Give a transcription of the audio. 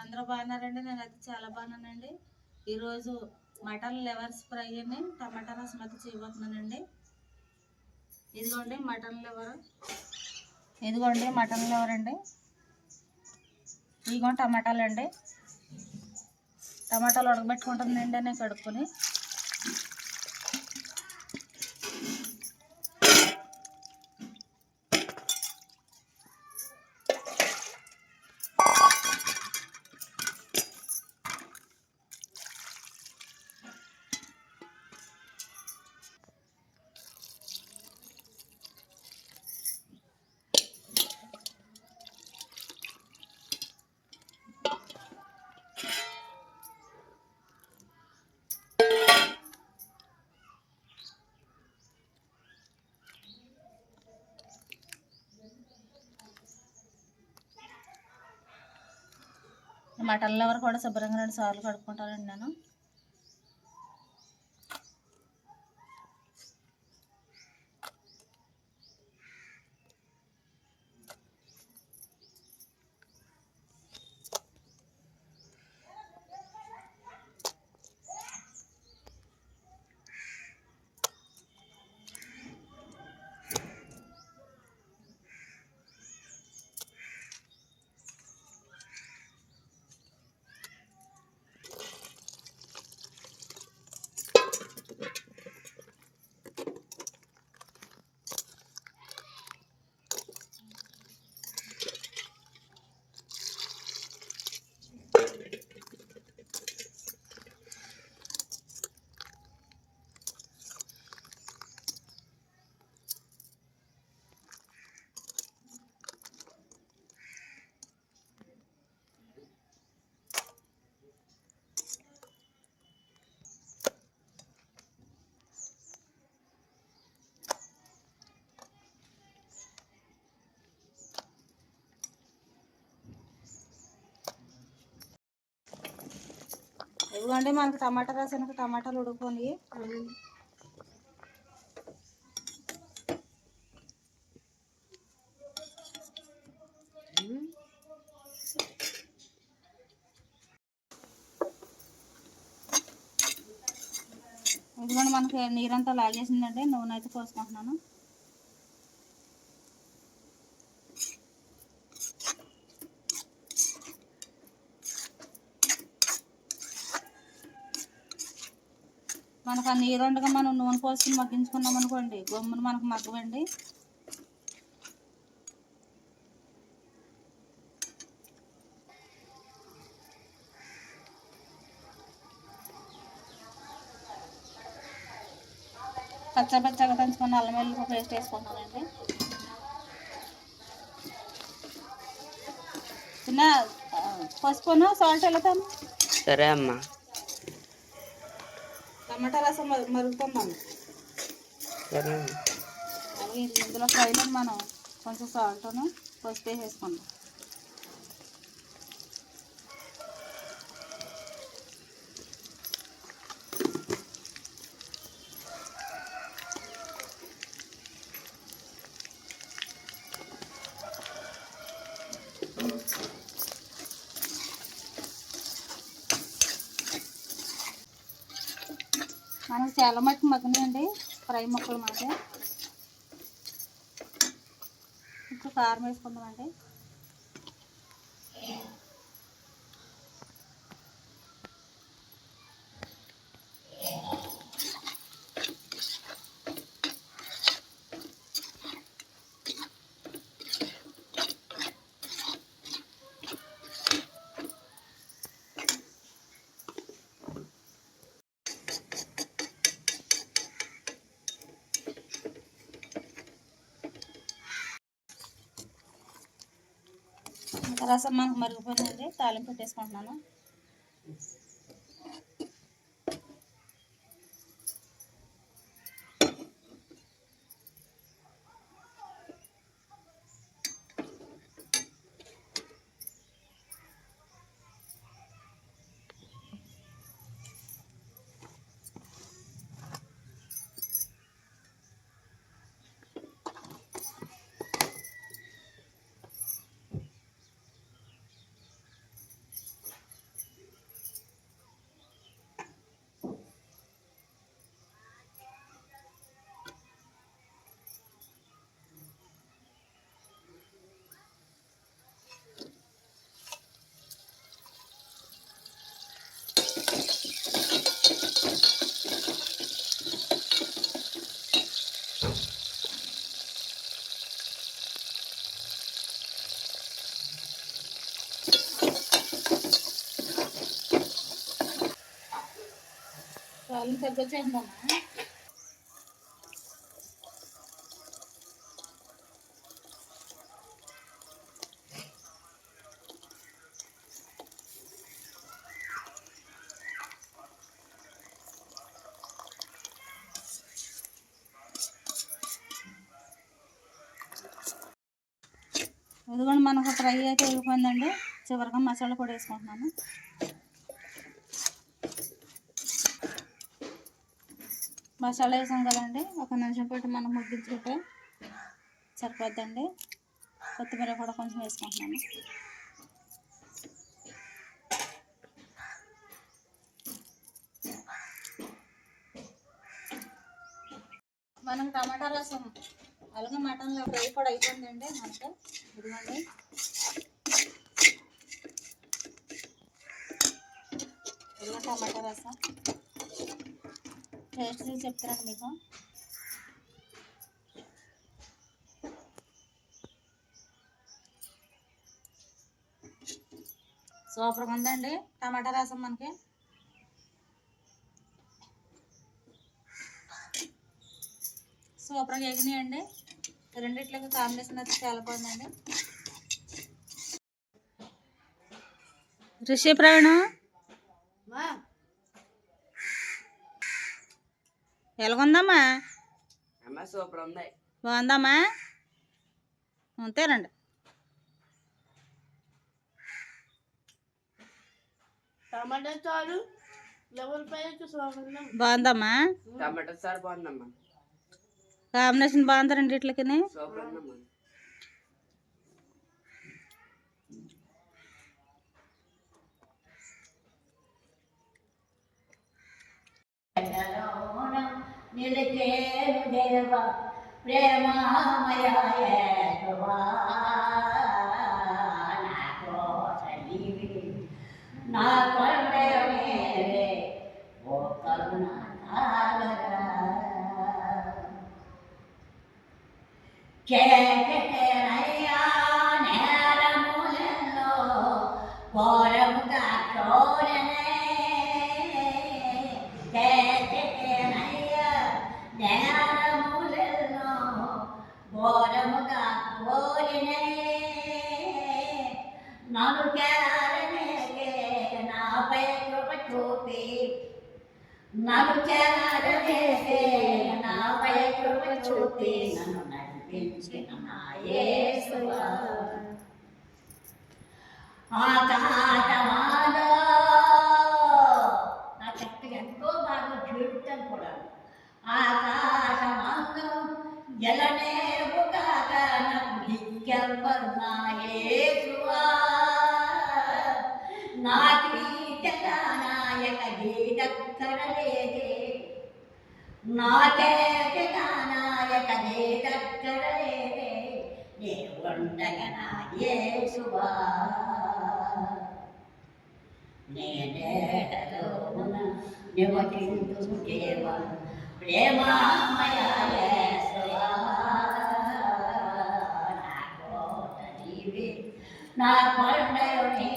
అందరూ బాగున్నారండి. నేనైతే చాలా బాగున్నానండి. ఈరోజు మటన్ లివర్స్ ఫ్రై అని టమాటా రసం అయితే చేయబోతున్నానండి. ఇదిగోండి మటన్ లివర్. ఇదిగోండి మటన్ లెవర్ అండి. ఇదిగోండి టమాటాలు అండి టమాటాలు ఉడకబెట్టుకుంటుందండి నేను కడుక్కొని. మటన్ లవర్ కూడా శుభ్రంగా రెండు సార్లు కడుక్కుంటానండి నేను. ఇవ్వండి మనకు టమాటా రసానికి టమాటాలు ఉడుకొని ఇదిగోండి మనకి నీరంతా లాగేసిందండి నూనె అయితే పోసుకుంటున్నాను. మనకు ఆ నీరు ఉండగా మనం నూనె పోసుకుని మగ్గించుకున్నాం అనుకోండి గమ్మును మనకు మగ్గవండి పచ్చ పచ్చగా దంచుకున్న అల్లం వెల్లుల్లి పేస్ట్ వేసుకుంటానండి చిన్న పసుపును సాల్ట్ వెళ్తాను సరే అమ్మా. టమాటా రసం మరు- మరుగుతుందమ్మ సరే అమ్మా అలాగే ఇందులో ఫ్రైలో మనం. కొంచెం సాల్ట్ను పసుపు వేసేసుకుందాం మనకు చాలా మటుకు మగ్గినాయండి ఫ్రై ముక్కలు మనకి. ఇప్పుడు కారం వేసుకుందామండి. రసం మనకు మరిగిపోయిందండి. తాలింపు పెట్టేసుకుంటున్నాను. కాళ్ళు తగ్గొచ్చేద్దామా ఇదిగోండి మనకు ఫ్రై అయితే అయిపోయిందండి. చివరిగా మసాలా పొడి వేసుకుంటున్నాను. మసాలా వేసాం కదండి. ఒక నిమిషం పాటు మనం ముగ్గించుకుంటే సరిపోద్దండి. కొత్తిమీర కూడా కొంచెం వేసుకుంటున్నాను. మనం టమాటా రసం అలాగే మటన్లో ఫ్రై కూడా అయిపోయిందండి మనకు. ఇదిగోండి. ఇదిగో టమాటా రసం. టేస్ట్ చూసి చెప్తానండి మీకు? సూపర్గా ఉందండి టమాటా రసం మనకి. సూపర్గా ఎగినాయండి. రెండిట్లకి కాంబినేషన్ అయితే చాలా బాగుందండి. రిషి ప్రయాణం ఎలాగుందమ్మా? అమ్మ సూపర్ ఉంది బాగుందమ్మా? అంతేనండి టమాటా చారు బాగుందమ్మా? టమాటా సార్ బాగుందమ్మా. కాంబినేషన్ బాగుంది రెండిట్లకి సూపర్ ఉందమ్మా నిలిచేను దేవ ప్రేమామయ యేసువా, నన్ను చేరనేకే నాపై కృప చూపి. నన్ను చేరవేసే నాపై కృప చూపి. నన్ను నడిపించిన నా యేసువా. నాయక గీతక్కడ లేదే నాకేట నాయక గీతక్కడ లేదే నే ఉండగా నా యేసువా నేనేటలోన నివసించు దేవ ప్రేమామయ యేసువా నా కోట నీవే నా కొండయు నీవే